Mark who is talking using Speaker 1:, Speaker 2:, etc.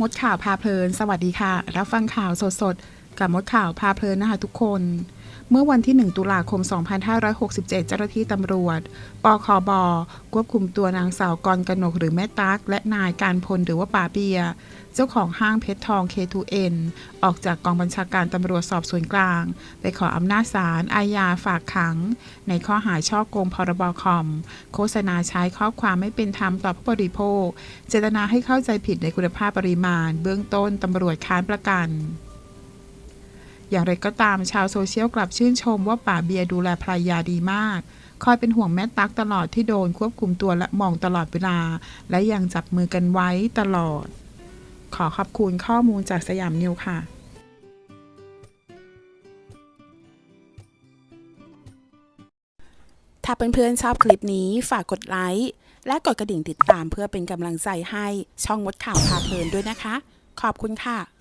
Speaker 1: มดข่าวพาเพลิน สวัสดีค่ะ รับฟังข่าวสดๆ กับมดข่าวพาเพลินนะคะทุกคน เมื่อวันที่ 1 ตุลาคม 2567 เจ้าหน้าที่ตำรวจ ปคบ ควบคุมตัวนางสาวกรกนกหรือแม่ตักและนายการพลหรือว่าป่าเบีย เจ้าของห้างเพชรทอง K2N ออกจากกองบัญชาการตำรวจสอบสวนกลาง ไปขออำนาจศาลอาญาฝากขัง ในข้อหาช่อโกงพรบคอม โฆษณาใช้ข้อความไม่เป็นธรรมต่อผู้บริโภค เจตนาให้เข้าใจผิดในคุณภาพปริมาณ เบื้องต้นตำรวจค้านประกัน อย่างไรก็ตามชาวโซเชียลกลับชื่นชมว่าป่าเบียร์ดูแลภรรยาดีมาก คอยเป็นห่วงแม่ตั๊กตลอดที่โดนควบคุมตัวและมองตลอดเวลา และยังจับมือกันไว้ตลอด ขอขอบคุณข้อมูลจากสยามนิวค่ะ
Speaker 2: ถ้าเพื่อนๆชอบคลิปนี้ฝากกดไลค์ และกดกระดิ่งติดตามเพื่อเป็นกำลังใจให้ช่องมดข่าวพาเพลินด้วยนะคะ ขอบคุณค่ะ